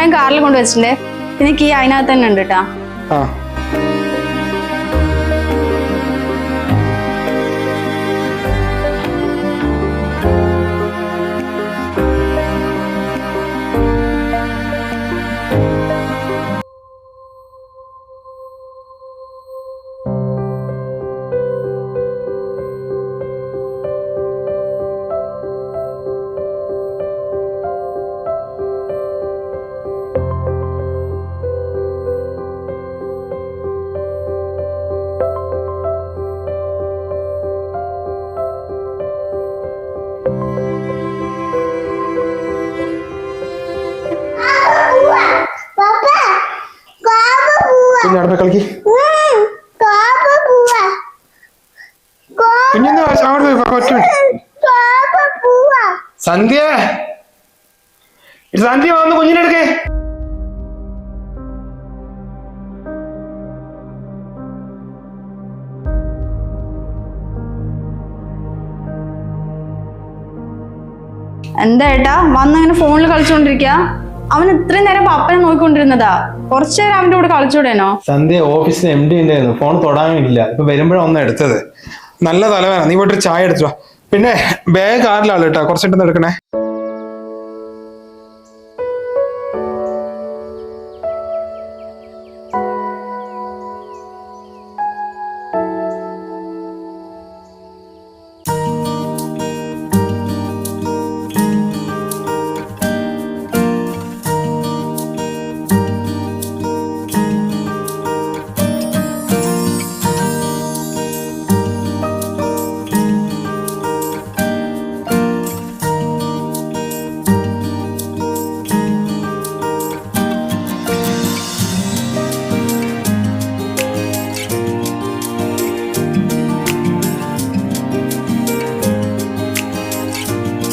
ബാഗും കാറിൽ കൊണ്ടുവച്ചിട്ടുണ്ട് പിന്നെ കീ അതിനകത്ത് തന്നെ ഉണ്ട് കേട്ടാ അവിടെ കളിക്ക്. കുഞ്ഞിന്ന് അവിടെ പോയി പറ്റൂ സന്ധ്യ! സന്ധ്യ വന്ന് കുഞ്ഞിനെ എടുക്കേ. എന്താ ഏട്ടാ? വന്ന് അങ്ങനെ ഫോണിൽ കളിച്ചോണ്ടിരിക്കുക അവൻ ഇത്രയും നേരം പാപ്പനെ നോക്കിക്കൊണ്ടിരുന്നതാ. കുറച്ചു നേരം അവന്റെ കൂടെ കളിച്ചൂടേനോ സന്ധ്യ ഓഫീസിൽ എം ഡി ഉണ്ടായിരുന്നു. ഫോൺ തൊടാനില്ല. ഇപ്പൊ വരുമ്പോഴാണ് ഒന്ന് എടുത്തത്. നല്ല തലവേന നീ പോയിട്ട് ചായ എടുത്തു. പിന്നെ ബാഗ് കാറിലാണ് കേട്ടോ. കുറച്ചിട്ടൊന്ന് എടുക്കണേ.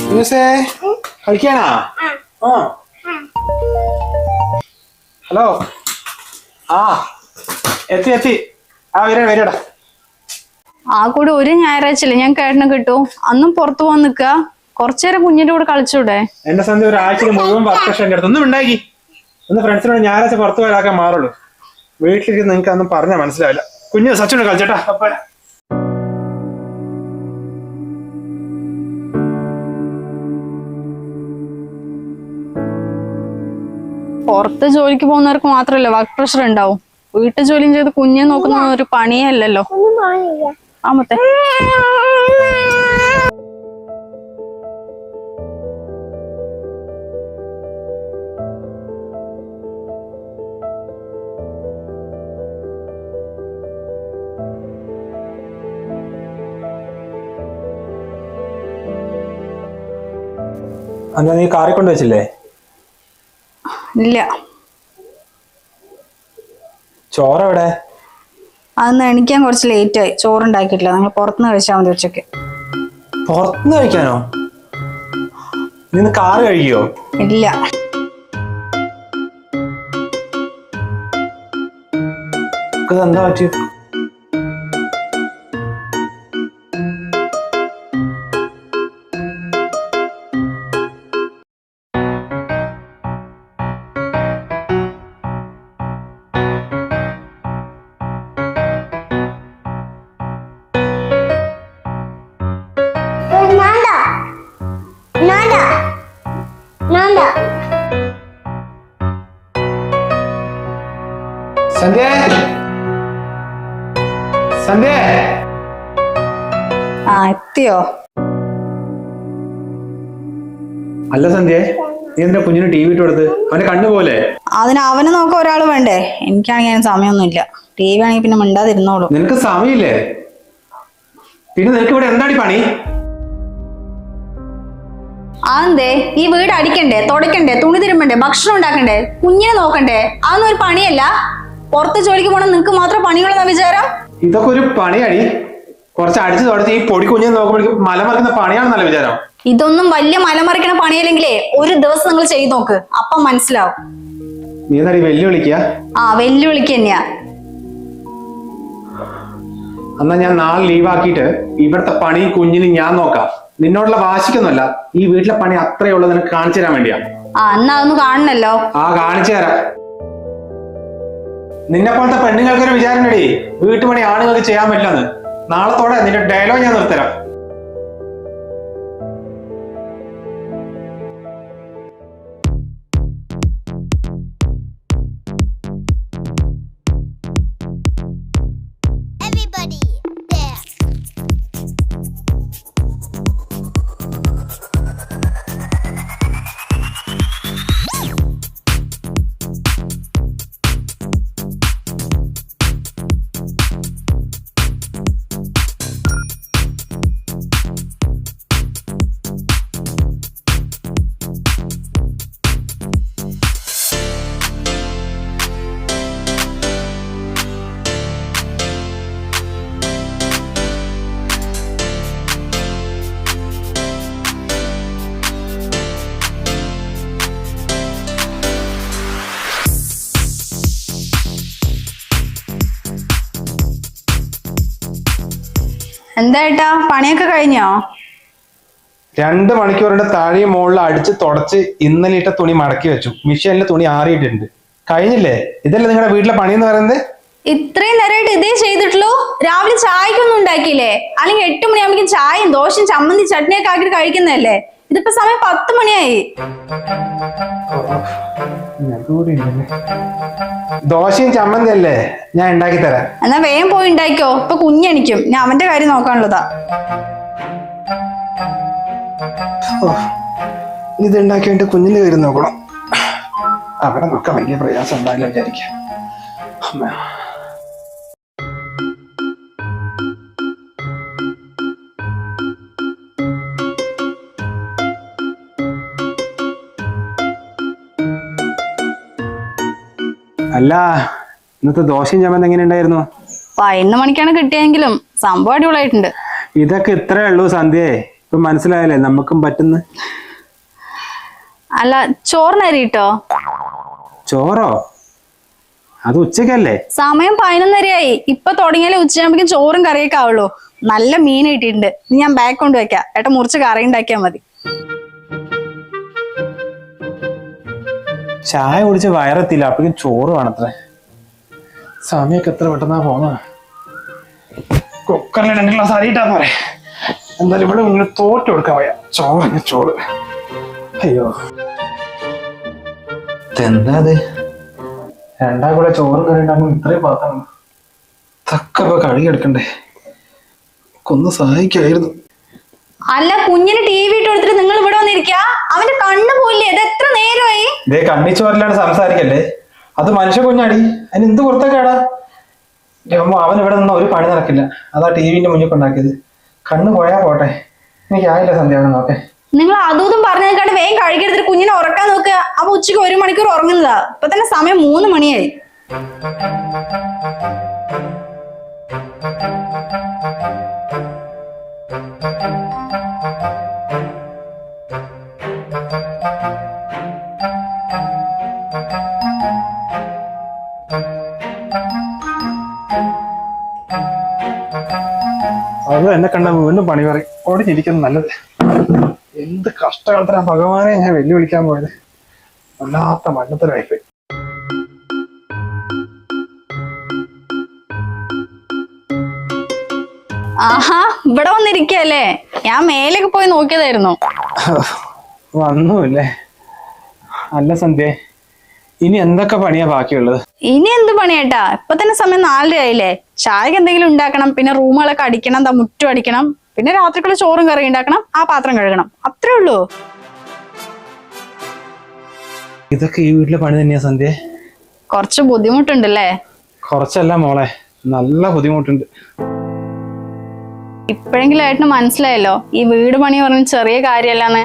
കളിക്കാനാ ആ. ഹലോ. ആ എത്തി എത്തി. ആ വരാ വരാടാ ആ കൂടെ ഒരു ഞായറാഴ്ചയില്ല ഞാൻ കേട്ടനെ കിട്ടൂ. അന്നും പുറത്തു പോകാൻ നിക്ക കുറച്ചേരം കുഞ്ഞിന്റെ കൂടെ കളിച്ചൂടെ? എന്റെ സന്ധ്യ ഒരാഴ്ച മുഴുവൻ വർക്കേഷൻ എന്റെ അടുത്ത്. ഒന്നും ഉണ്ടാക്കി ഒന്ന് ഫ്രണ്ട്സിനോട് ഞായറാഴ്ച പുറത്തു പോയാലാക്കാൻ മാറുള്ളൂ. വീട്ടിലിരിക്കുന്ന നിങ്ങൾക്ക് അന്നും പറഞ്ഞാൽ മനസ്സിലാവില്ല. കുഞ്ഞു സച്ചിനോട് കളിച്ചേട്ടാ. പുറത്ത് ജോലിക്ക് പോകുന്നവർക്ക് മാത്രമല്ല വർക്ക് പ്രഷർ ഉണ്ടാവും. വീട്ടു ജോലിയും ചെയ്ത് കുഞ്ഞെ നോക്കുന്ന ഒരു പണിയേ അല്ലല്ലോ ആമത്തെ അന്ന് നീ കാറി കൊണ്ട് വെച്ചില്ലേ ഇല്ല. ചോറ് എവിടെ അന്ന് എണിക്കാൻ കുറച്ച് ലേറ്റ് ആയി. ചോറുണ്ടാക്കിയിട്ടില്ല. നിങ്ങൾ പുറത്തുനിന്ന് കഴിച്ചാൽ മതി ഉച്ചയ്ക്ക് പുറത്തുനിന്ന് കഴിക്കാനോ? നിന്ന് കാറ് കഴിക്കോ ഇല്ല. എന്താ പറ്റി സന്ധ്യ. ആ എത്തിയോ? അല്ല സന്ധ്യ നീ എന്താ കുഞ്ഞിന് ടി വി ഇട്ട് കൊടുത്ത്? അവന്റെ കണ്ണു പോലെ. അതിന് അവനെ നോക്കാൻ ഒരാൾ വേണ്ടേ? എനിക്കാണെങ്കിൽ അതിന് സമയമൊന്നുമില്ല. ടി വി ആണെങ്കിൽ പിന്നെ മിണ്ടാതിരുന്നോളൂ. നിനക്ക് സമയമില്ലേ? പിന്നെ നിനക്ക് ഇവിടെ എന്താണ് ഈ പണി? അതെന്തേ? ഈ വീട് അടിക്കണ്ടേ? തുടക്കണ്ടേ തുണി തിരുമ്പണ്ടേ? ഭക്ഷണം ഉണ്ടാക്കണ്ടേ? കുഞ്ഞിനെ നോക്കണ്ടേ? അതൊന്നും ഒരു പണിയല്ല. പുറത്ത് ജോലിക്ക് പോകണം. നിങ്ങക്ക് മാത്രം പണികളെന്നാ വിചാരം? ഇതൊക്കെ ഒരു പണിയടി. കുറച്ച് അടിച്ചു തുടച്ച് ഈ പൊടി കുഞ്ഞു നോക്കുമ്പോഴേക്കും മലമറിക്കുന്ന പണിയാണെന്നല്ല വിചാരം? ഇതൊന്നും വലിയ മലമറിക്കണ പണിയല്ലെങ്കിലേ ഒരു ദിവസം നിങ്ങൾ ചെയ്തു നോക്ക്. അപ്പം മനസ്സിലാവും. നീ എന്താ വെല്ലുവിളിക്കുക ആ വെല്ലുവിളിക്ക തന്നെയാ. എന്നാ ഞാൻ നാളെ ലീവാക്കിയിട്ട് ഇവിടുത്തെ പണി കുഞ്ഞിന് ഞാൻ നോക്കാം. നിന്നോടുള്ള വാശിക്കൊന്നുമല്ല. ഈ വീട്ടിലെ പണി അത്രയേ ഉള്ളത് നിനക്ക് കാണിച്ചു തരാൻ വേണ്ടിയാ. ആ എന്നാ അതൊന്നും കാണണല്ലോ. ആ കാണിച്ചു തരാം. നിന്നെ പോലത്തെ പെണ്ണുങ്ങൾക്കൊരു വിചാരണടി വീട്ടുപണി ആണുങ്ങൾക്ക് ചെയ്യാൻ പറ്റില്ലെന്ന്. നാളത്തോടെ നിന്റെ ഡയലോഗ് ഞാൻ നിർത്തരാം. എന്താ ഏട്ടാ പണിയൊക്കെ കഴിഞ്ഞോ? രണ്ട് മണിക്കൂറിന്റെ താഴെ മുകളിൽ അടിച്ച് തുടച്ച് ഇന്നലെ ഇട്ട തുണി മടക്കി വെച്ചു. മിഷീനിൽ തുണി ആറിയിട്ടുണ്ട്. കഴിഞ്ഞില്ലേ? ഇതല്ലേ നിങ്ങളുടെ വീട്ടിലെ പണി എന്ന് പറയുന്നത്? ഇത്രയും നേരമായിട്ട് ഇതേ ചെയ്തിട്ടുള്ളൂ? രാവിലെ ചായക്കൊന്നും ഉണ്ടാക്കിയില്ലേ? അല്ലെങ്കിൽ എട്ട് മണിയാകുമ്പോഴേക്കും ചായയും ദോശയും ചമ്മന്തി ചട്നിയൊക്കെ ആക്കി കഴിക്കുന്നതല്ലേ? ഇതിപ്പോ സമയം പത്ത് മണിയായി. ദോശയും ചമ്മന്തി അല്ലേ ഞാൻ ഉണ്ടാക്കി തരാം. എന്നാ വേഗം പോയി ഉണ്ടാക്കിയോ ഇപ്പൊ കുഞ്ഞെണിക്കും ഞാൻ അവന്റെ കാര്യം നോക്കാനുള്ളതാ. ഇത് ഉണ്ടാക്കി വേണ്ടി കുഞ്ഞിന്റെ കാര്യം നോക്കണം. അവിടെ നോക്കാൻ വലിയ പ്രയാസം ഉണ്ടായില്ല വിചാരിക്കാം. അല്ല ഇന്നത്തെ ദോശയും ചമ്മന്തി എങ്ങനെ ഉണ്ടായിരുന്നു പതിനൊന്ന് മണിക്കാണ് കിട്ടിയെങ്കിലും സംഭവം അടിപൊളിയായിട്ടുണ്ട്. ഇതൊക്കെ ഇത്രേ ഉള്ളൂ സന്ധ്യയെ ഇപ്പൊ മനസ്സിലായല്ലേ നമുക്കും പറ്റുന്ന അല്ല ചോറിനരിട്ടോ ചോറോ? അത് ഉച്ചക്കല്ലേ? സമയം പതിനൊന്നരയായി. ഇപ്പൊ തുടങ്ങിയാലേ ഉച്ചയാകുമ്പോഴേക്കും ചോറും കറിയൊക്കെ ആവുള്ളൂ. നല്ല മീൻ കിട്ടിയിട്ടുണ്ട്. ഇനി ഞാൻ ബാഗ് കൊണ്ട് വെക്കാം ഏട്ടാ മുറിച്ച് കറി ഉണ്ടാക്കിയാൽ മതി. ചായ കുടിച്ച് വയറെത്തില്ല അപ്പോഴും ചോറ് വേണത്രേ. സമയമൊക്കെ എത്ര പെട്ടെന്നാ പോന്ന? കുക്കറിൽ രണ്ട് ഗ്ലാസ് അരിയിട്ടാ പോരെ. എന്തായാലും ഇവിടെ ഇങ്ങനെ തോറ്റ് കൊടുക്കാൻ വയ്യ. ചോറ് ചോറ്. അയ്യോ. എന്താ അത്? രണ്ടാം കൂടെ ചോറും കറി ഉണ്ടാകുമ്പോൾ ഇത്രയും പാത്രം. തക്കപ്പ കഴുകി എടുക്കണ്ടേ? കൊന്ന് സഹായിക്കായിരുന്നു. അല്ല കുഞ്ഞിന് ടി വി ഇട്ട് കൊടുത്തിട്ട് നിങ്ങൾ ഇവിടെ വന്നിരിക്ക? അവന്റെ കണ്ണ് പോയില്ലേ? ഇത് എത്ര നേരമായി? ഇതേ കണ്ണിച്ചോരിലാണ് സംസാരിക്കല്ലേ? അത് മനുഷ്യ കുഞ്ഞാടി. അതിന് എന്ത് പുറത്തേക്കാടാ അവൻ ഇവിടെ നിന്ന് ഒരു പണി നടക്കില്ല. അതാ ടി വിന്റെ മുന്നിൽ ഉണ്ടാക്കിയത് കണ്ണ് പോയാ പോട്ടെ. എനിക്ക് ആയില്ല സന്ധ്യ അവിടെ നോക്കെ. നിങ്ങൾ അതും പറഞ്ഞേക്കാണ്ട് വേഗം കഴുകിയെടുത്തിട്ട് കുഞ്ഞിനെ ഉറക്കാൻ നോക്കുക അപ്പൊ ഉച്ചയ്ക്ക് ഒരു മണിക്കൂർ ഉറങ്ങുന്നതാ. ഇപ്പൊ തന്നെ സമയം മൂന്ന് മണിയായി. എന്നെ കണ്ട വീണ്ടും പണി പറയും ഓടിച്ചിരിക്കുന്നത് നല്ലത്. എന്ത് കഷ്ടകാലത്തിനാ ഭഗവാനെ ഞാൻ വെല്ലുവിളിക്കാൻ പോയത്. വല്ലാത്ത മണ്ണത്തരായിപ്പോയി ആഹാ ഇവിടെ വന്നിരിക്കല്ലേ ഞാൻ മേലേക്ക് പോയി നോക്കിയതായിരുന്നു. വന്നു അല്ലേ അല്ല സന്ധ്യ. ഇനി എന്തൊക്കെ പണിയാ ബാക്കിയുള്ളത്? ഇനി എന്ത് പണിയേട്ടാ? ഇപ്പൊ തന്നെ സമയം നാലര ആയില്ലേ? ചായക്ക് എന്തെങ്കിലും ഉണ്ടാക്കണം പിന്നെ റൂമുകളൊക്കെ അടിക്കണം എന്താ മുറ്റും അടിക്കണം പിന്നെ രാത്രിക്കുള്ള ചോറും കറി ഉണ്ടാക്കണം ആ പാത്രം കഴുകണം. അത്രേ ഉള്ളൂ. ഇതൊക്കെ ഈ വീട്ടിലെ പണി തന്നെയാ സന്ധ്യ? കുറച്ച് ബുദ്ധിമുട്ടുണ്ടല്ലേ? കുറച്ചല്ല മോളെ നല്ല ബുദ്ധിമുട്ടുണ്ട്. ഇപ്പോഴെങ്കിലും ഏട്ടന് മനസ്സിലായല്ലോ ഈ വീട് പണി പറഞ്ഞ ചെറിയ കാര്യമല്ലാന്ന്.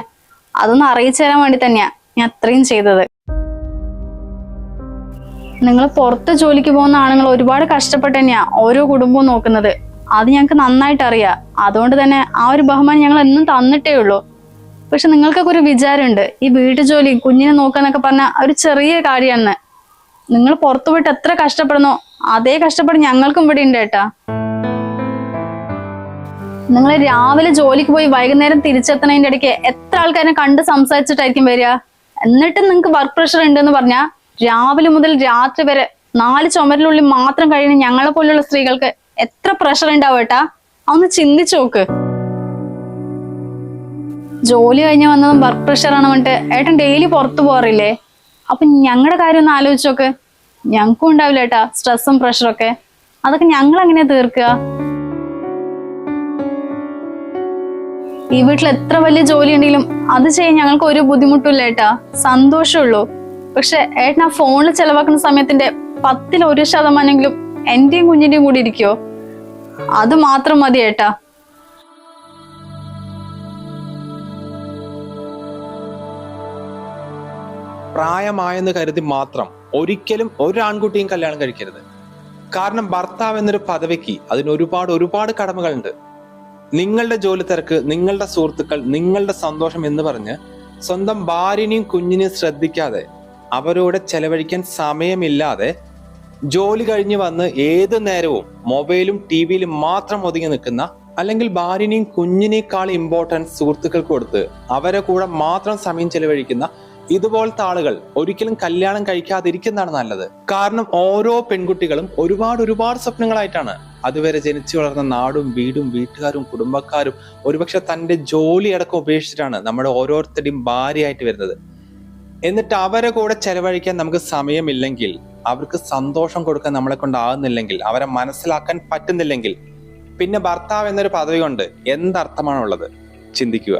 അതൊന്ന് അറിയിച്ചു തരാൻ വേണ്ടി തന്നെയാ ഞാൻ അത്രയും ചെയ്തത്. നിങ്ങൾ പുറത്ത് ജോലിക്ക് പോകുന്ന ആണുങ്ങൾ ഒരുപാട് കഷ്ടപ്പെട്ട് തന്നെയാ ഓരോ കുടുംബവും നോക്കുന്നത്. അത് ഞങ്ങൾക്ക് നന്നായിട്ട് അറിയാം. അതുകൊണ്ട് തന്നെ ആ ഒരു ബഹുമാനം ഞങ്ങൾ എന്നും തന്നിട്ടേ ഉള്ളൂ. പക്ഷെ നിങ്ങൾക്കൊക്കെ ഒരു വിചാരമുണ്ട്. ഈ വീട്ടു ജോലി കുഞ്ഞിനെ നോക്കാന്നൊക്കെ പറഞ്ഞ ഒരു ചെറിയ കാര്യമാണ്. നിങ്ങൾ പുറത്തു പോയിട്ട് എത്ര കഷ്ടപ്പെടുന്നോ അതേ കഷ്ടപ്പാട് ഞങ്ങൾക്കും ഇവിടെ ഉണ്ട് കേട്ടാ നിങ്ങൾ രാവിലെ ജോലിക്ക് പോയി വൈകുന്നേരം തിരിച്ചെത്തണതിന്റെ ഇടയ്ക്ക് എത്ര ആൾക്കാരെ കണ്ട് സംസാരിച്ചിട്ടായിരിക്കും വരിക? എന്നിട്ടും നിങ്ങൾക്ക് വർക്ക് പ്രഷർ ഉണ്ടെന്ന് പറഞ്ഞാൽ രാവിലെ മുതൽ രാത്രി വരെ നാല് ചുമരിനുള്ളിൽ മാത്രം കഴിയുന്ന ഞങ്ങളെ പോലുള്ള സ്ത്രീകൾക്ക് എത്ര പ്രഷർ ഉണ്ടാവും ഏട്ടാ? ഒന്ന് ചിന്തിച്ചു നോക്ക്. ജോലി കഴിഞ്ഞ് വന്നതും വർക്ക് പ്രഷർ ആണ് പറഞ്ഞിട്ട് ഏട്ടൻ ഡെയിലി പുറത്തു പോകാറില്ലേ? അപ്പൊ ഞങ്ങളുടെ കാര്യം ഒന്ന് ആലോചിച്ച് നോക്ക്. ഞങ്ങൾക്കും ഉണ്ടാവില്ല ഏട്ടാ സ്ട്രെസ്സും ഒക്കെ. അതൊക്കെ ഞങ്ങൾ എങ്ങനെയാ തീർക്കുക? ഈ വീട്ടിൽ എത്ര വലിയ ജോലി ഉണ്ടെങ്കിലും അത് ചെയ്യാൻ ഞങ്ങൾക്ക് ഒരു ബുദ്ധിമുട്ടില്ല ഏട്ടാ സന്തോഷമുള്ളൂ പക്ഷെ ഏട്ടൻ ആ ഫോണിൽ ചെലവാക്കുന്ന സമയത്തിന്റെ പത്തിൽ ഒരു ശതമാനെങ്കിലും എന്റെയും കുഞ്ഞിന്റെയും കൂടി ഇരിക്കോ അത് മാത്രം മതി ഏട്ടാ. പ്രായമായെന്ന് കരുതി മാത്രം ഒരിക്കലും ഒരു ആൺകുട്ടിയും കല്യാണം കഴിക്കരുത്. കാരണം ഭർത്താവ് എന്നൊരു പദവിക്ക് അതിന് ഒരുപാട് ഒരുപാട് കടമകളുണ്ട്. നിങ്ങളുടെ ജോലി തിരക്ക് നിങ്ങളുടെ സുഹൃത്തുക്കൾ നിങ്ങളുടെ സന്തോഷം എന്ന് പറഞ്ഞ് സ്വന്തം ഭാര്യനെയും കുഞ്ഞിനെയും ശ്രദ്ധിക്കാതെ അവരോട് ചെലവഴിക്കാൻ സമയമില്ലാതെ ജോലി കഴിഞ്ഞ് വന്ന് ഏത് നേരവും മൊബൈലും ടി വിയിലും മാത്രം ഒതുങ്ങി നിൽക്കുന്ന അല്ലെങ്കിൽ ഭാര്യനെയും കുഞ്ഞിനേക്കാൾ ഇമ്പോർട്ടൻസ് സുഹൃത്തുക്കൾക്ക് കൊടുത്ത് അവരെ കൂടെ മാത്രം സമയം ചെലവഴിക്കുന്ന ഇതുപോലത്തെ ആളുകൾ ഒരിക്കലും കല്യാണം കഴിക്കാതിരിക്കുന്നതാണ് നല്ലത്. കാരണം ഓരോ പെൺകുട്ടികളും ഒരുപാട് ഒരുപാട് സ്വപ്നങ്ങളായിട്ടാണ് അതുവരെ ജനിച്ചു വളർന്ന നാടും വീടും വീട്ടുകാരും കുടുംബക്കാരും ഒരുപക്ഷെ തന്റെ ജോലി അടക്കം ഉപേക്ഷിച്ചിട്ടാണ് നമ്മുടെ ഓരോരുത്തരുടെയും ഭാര്യയായിട്ട് വരുന്നത്. എന്നിട്ട് അവരെ കൂടെ ചെലവഴിക്കാൻ നമുക്ക് സമയമില്ലെങ്കിൽ അവർക്ക് സന്തോഷം കൊടുക്കാൻ നമ്മളെ കൊണ്ടാകുന്നില്ലെങ്കിൽ അവരെ മനസ്സിലാക്കാൻ പറ്റുന്നില്ലെങ്കിൽ പിന്നെ ഭർത്താവ് എന്നൊരു പദവി കൊണ്ട് എന്തർത്ഥമാണുള്ളത്? ചിന്തിക്കുക.